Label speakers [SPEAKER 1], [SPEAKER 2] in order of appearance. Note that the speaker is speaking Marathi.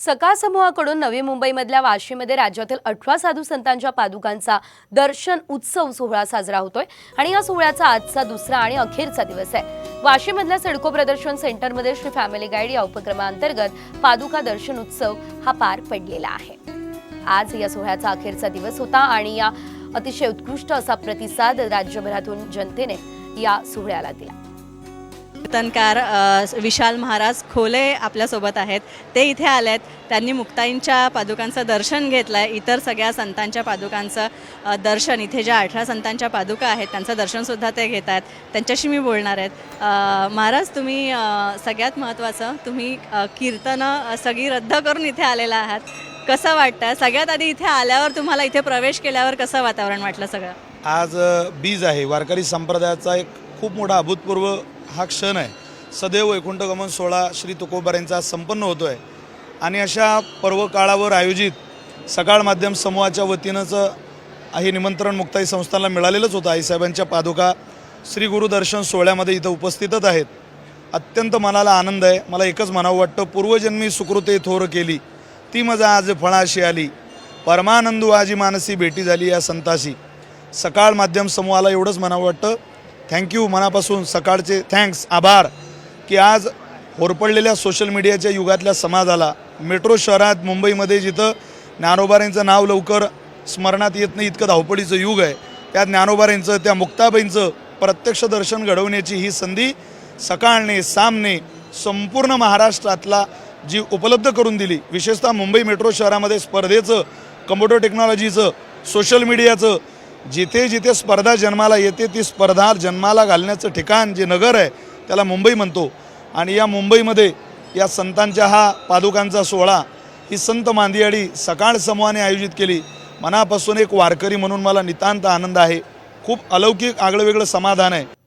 [SPEAKER 1] सकाळ समूहाकडून नवी मुंबईमधल्या वाशीमध्ये राज्यातील अठरा साधू संतांच्या पादुकांचा दर्शन उत्सव सोहळा साजरा होतोय. आणि या सोहळ्याचा आजचा दुसरा आणि अखेरचा दिवस आहे. वाशीमधल्या सिडको प्रदर्शन सेंटरमध्ये श्री फॅमिली गाईड या उपक्रमाअंतर्गत पादुका दर्शन उत्सव हा पार पडलेला आहे. आज या सोहळ्याचा अखेरचा दिवस होता आणि या अतिशय उत्कृष्ट असा प्रतिसाद राज्यभरातून जनतेने या सोहळ्याला दिला.
[SPEAKER 2] कीर्तनकार विशाल महाराज खोले आपल्यासोबत आहेत. ते इथे आले आहेत त्यांनी मुक्ताईंच्या पादुकांचं दर्शन घेतलं आहे इतर सगळ्या संतांच्या पादुकांचं दर्शन. इथे ज्या अठरा संतांच्या पादुका आहेत त्यांचं दर्शनसुद्धा ते घेत आहेत. त्यांच्याशी मी बोलणार आहेत. महाराज तुम्ही सगळ्यात महत्त्वाचं तुम्ही कीर्तनं सगळी रद्द करून इथे आलेला आहात. कसं वाटतं सगळ्यात आधी इथे आल्यावर तुम्हाला इथे प्रवेश केल्यावर कसं वातावरण वाटलं सगळं?
[SPEAKER 3] आज बीज आहे. वारकरी संप्रदायाचा एक खूप मोठा अभूतपूर्व हा क्षण आहे. सदैव वैकुंठगमन सोहळा श्री तुकोबारांचा यांचा संपन्न होतो आहे आणि अशा पर्व काळावर आयोजित सकाळ माध्यम समूहाच्या वतीनंच हे निमंत्रण मुक्ताई संस्थांना मिळालेलंच होतं. आईसाहेबांच्या पादुका श्री गुरुदर्शन सोहळ्यामध्ये इथं उपस्थितच आहेत. अत्यंत मनाला आनंद आहे. मला एकच म्हणावं वाटतं पूर्वजन्मी सुकृते थोर केली ती मजा आज फळाशी आली. परमानंदू आजी मानसी भेटी झाली या संताशी. सकाळ माध्यम समूहाला एवढंच म्हणावं वाटतं थँक्यू मनापासून. सकाळचे थँक्स आभार. की आज होरपडलेल्या सोशल मीडियाच्या युगातल्या समाजाला मेट्रो शहरात मुंबईमध्ये जिथं ज्ञानोबाऱ्यांचं नाव लवकर स्मरणात येत नाही इतकं धावपळीचं युग आहे. त्या ज्ञानोबाऱ्यांचं त्या मुक्ताबाईंचं प्रत्यक्ष दर्शन घडवण्याची ही संधी सकाळने सामने संपूर्ण महाराष्ट्रातला जी उपलब्ध करून दिली विशेषतः मुंबई मेट्रो शहरामध्ये स्पर्धेचं कम्प्युटर टेक्नॉलॉजीचं सोशल मीडियाचं जिथे जिथे स्पर्धा जन्माला येते ती स्पर्धा जन्माला घालण्याचं ठिकाण जे नगर आहे त्याला मुंबई म्हणतो. आणि या मुंबईमध्ये या संतांच्या हा पादुकांचा सोहळा ही संत मांदियाडी सकाळ समूहाने आयोजित केली. मनापासून एक वारकरी म्हणून मला नितांत आनंद आहे. खूप अलौकिक आगळं वेगळं समाधान आहे.